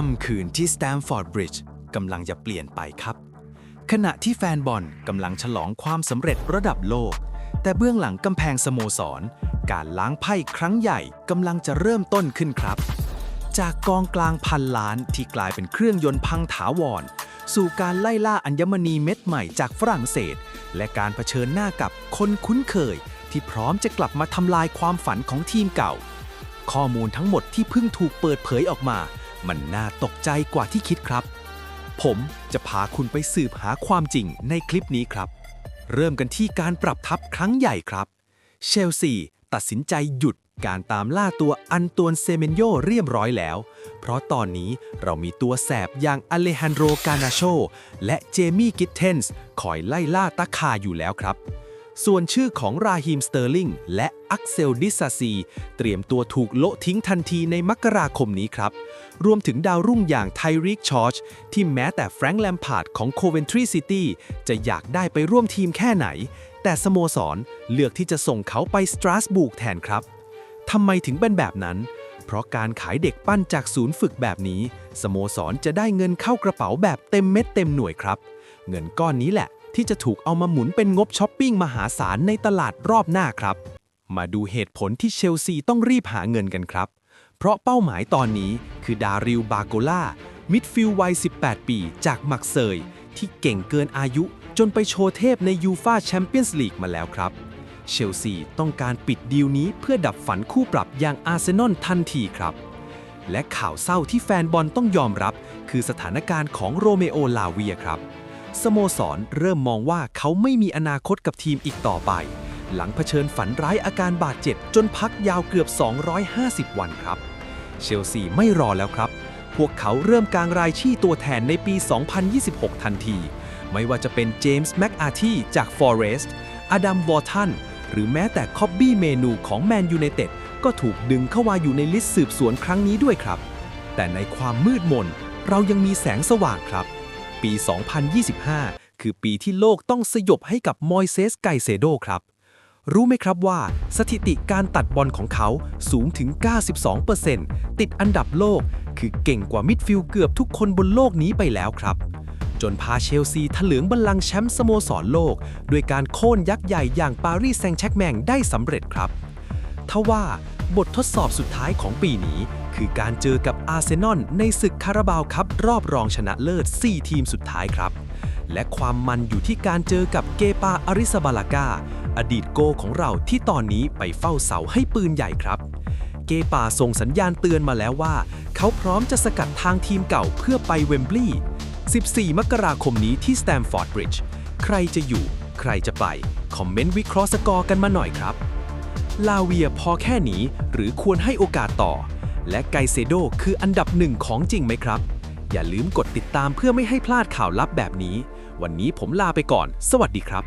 ค่ำคืนที่สแตมฟอร์ดบริดจ์กำลังจะเปลี่ยนไปครับ ขณะที่แฟนบอลกำลังฉลองความสำเร็จระดับโลก แต่เบื้องหลังกำแพงสโมสร การล้างไพ่ครั้งใหญ่กำลังจะเริ่มต้นขึ้นครับ จากกองกลางพันล้านที่กลายเป็นเครื่องยนต์พังถาวร สู่การไล่ล่าอัญมณีเม็ดใหม่จากฝรั่งเศส และการเผชิญหน้ากับคนคุ้นเคย ที่พร้อมจะกลับมาทำลายความฝันของทีมเก่า ข้อมูลทั้งหมดที่เพิ่งถูกเปิดเผยออกมา มันน่าตกใจกว่าที่คิดครับ ผมจะพาคุณไปสืบหาความจริงในคลิปนี้ครับ เริ่มกันที่การปรับทัพครั้งใหญ่ครับ เชลซีตัดสินใจหยุดการตามล่าตัวอันตวนเซเมนโยเรียบร้อยแล้ว เพราะตอนนี้เรามีตัวแสบอย่างอเลฮันโดรกานาโช และเจมี่กิตเทนส์คอยไล่ล่าตะคาอยู่แล้วครับ ส่วนชื่อของราฮิมสเตอร์ลิงและอักเซลดิซาซี เตรียมตัวถูกโละทิ้งทันทีในมกราคมนี้ครับ รวมถึงดาวรุ่งอย่างไทริกชอร์ชที่แม้แต่แฟรงค์แลมพาร์ดของโคเวนทรีซิตี้จะอยากได้ไปร่วมทีมแค่ไหน แต่สโมสรเลือกที่จะส่งเขาไปสตราสบูร์กแทนครับทำไมถึงเป็นแบบนั้น เพราะการขายเด็กปั้นจากศูนย์ฝึกแบบนี้ สโมสรจะได้เงินเข้ากระเป๋าแบบเต็มเม็ดเต็มหน่วยครับ เงินก้อนนี้แหละ ที่จะถูกเอามาหมุนเป็นงบช้อปปิ้งมหาศาลในตลาดรอบหน้าครับ มาดูเหตุผลที่เชลซีต้องรีบหาเงินกันครับ เพราะเป้าหมายตอนนี้คือดาริลบาโกล่ามิดฟิลด์วัย 18 ปีจากมักเซย ที่เก่งเกินอายุจนไปโชว์เทพในยูฟาแชมเปี้ยนส์ลีกมาแล้วครับ เชลซีต้องการปิดดีลนี้เพื่อดับฝันคู่ปรับอย่างอาร์เซนอลทันทีครับ และข่าวเศร้าที่แฟนบอลต้องยอมรับ คือสถานการณ์ของโรเมโอลาเวียครับ สโมสรเริ่มมองว่าเขาไม่มีอนาคตกับทีมอีกต่อไป หลังเผชิญฝันร้ายอาการบาดเจ็บ จนพักยาวเกือบ 250 วันครับ เชลซีไม่รอแล้วครับ พวกเขาเริ่มกางรายชื่อตัวแทนในปี 2026 ทันที ไม่ว่าจะเป็นเจมส์แม็กอาร์ทีจากฟอเรสต์อดัมวอร์ทันหรือแม้แต่คอบบี้เมนูของแมนยูไนเต็ดก็ถูกดึงเข้ามาอยู่ในลิสต์สืบสวนครั้งนี้ด้วยครับ แต่ในความมืดมนเรายังมีแสงสว่างครับ ปี 2025 คือปีที่โลกต้องสยบให้กับมอยเซสไกเซโดครับ รู้ไหมครับว่า สถิติการตัดบอลของเขาสูงถึง 92%ติดอันดับโลก คือเก่งกว่ามิดฟิลด์เกือบทุกคนบนโลกนี้ไปแล้วครับจนพาเชลซีถลึงบัลลังก์แชมป์สโมสรโลก ด้วยการโค่นยักษ์ใหญ่อย่างปารีสแซงต์แชร์กแมงได้สำเร็จครับ ทว่าบททดสอบสุดท้ายของปีนี้ คือการเจอกับอาร์เซนอลในศึกคาราบาวคัพรอบรองชนะเลิศ 4 ทีมสุดท้ายครับ และความมันอยู่ที่การเจอกับเกปาอาริซาบาลากา อดีตโกของเราที่ตอนนี้ไปเฝ้าเสาให้ปืนใหญ่ครับ เกปาส่งสัญญาณเตือนมาแล้วว่า เขาพร้อมจะสกัดทางทีมเก่าเพื่อไปเวมบลีย์ 14 มกราคมนี้ที่สแตมฟอร์ดบริดจ์ใครจะอยู่ ใครจะไป คอมเมนต์วิเคราะห์สกอร์กันมาหน่อยครับลาเวียพอแค่นี้หรือควรให้โอกาสต่อ และไกเซโดคืออันดับหนึ่งของจริงไหมครับ อย่าลืมกดติดตามเพื่อไม่ให้พลาดข่าวลับแบบนี้ วันนี้ผมลาไปก่อน สวัสดีครับ